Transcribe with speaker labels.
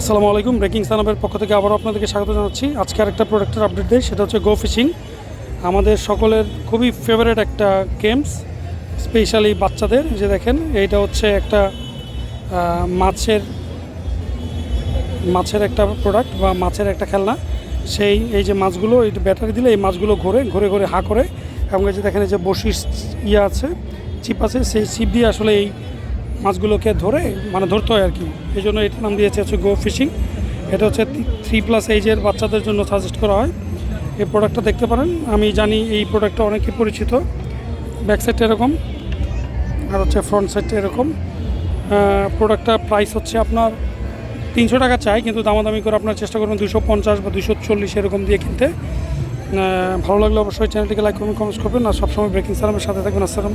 Speaker 1: আসসালামু আলাইকুম। ব্রেকিং সানাবের পক্ষ থেকে আবারও আপনাদেরকে স্বাগত জানাচ্ছি। আজকে আরেকটা প্রোডাক্টের আপডেট দেয় সেটা হচ্ছে গো ফিশিং আমাদের সকলের খুবই ফেভারিট একটা গেমস স্পেশালি বাচ্চাদের। যে দেখেন, এইটা হচ্ছে একটা মাছের মাছের একটা প্রোডাক্ট বা মাছের একটা খেলনা। সেই, এই যে মাছগুলো, এই ব্যাটারি দিলে এই মাছগুলো ঘোরে, ঘুরে ঘুরে হা করে। এবং এই যে দেখেন, এই যে বসির ইয়ে আছে চিপ আছে, সেই চিপ দিয়ে আসলে এই মাছগুলোকে ধরে মানে ধরতে হয় আর কি এই জন্য এটার নাম দিয়েছে হচ্ছে গো ফিশিং এটা হচ্ছে থ্রি প্লাস এইজের বাচ্চাদের জন্য সাজেস্ট করা হয়। এই প্রোডাক্টটা দেখতে পারেন। আমি জানি এই প্রোডাক্টটা অনেকই পরিচিত। ব্যাক সাইডটা এরকম আর হচ্ছে ফ্রন্ট সাইডটা এরকম। প্রোডাক্টটা প্রাইস হচ্ছে আপনার তিনশো টাকা চাই, কিন্তু দামাদামি করে আপনার চেষ্টা করবেন দুশো পঞ্চাশ বা দুশো চল্লিশ এরকম দিয়ে কিনতে। ভালো লাগলে অবশ্যই চ্যানেলটিকে লাইক করবেন কমেন্টস করবেন। আর সবসময় ব্রেকিং সালামের সাথে থাকবেন। আসসালাম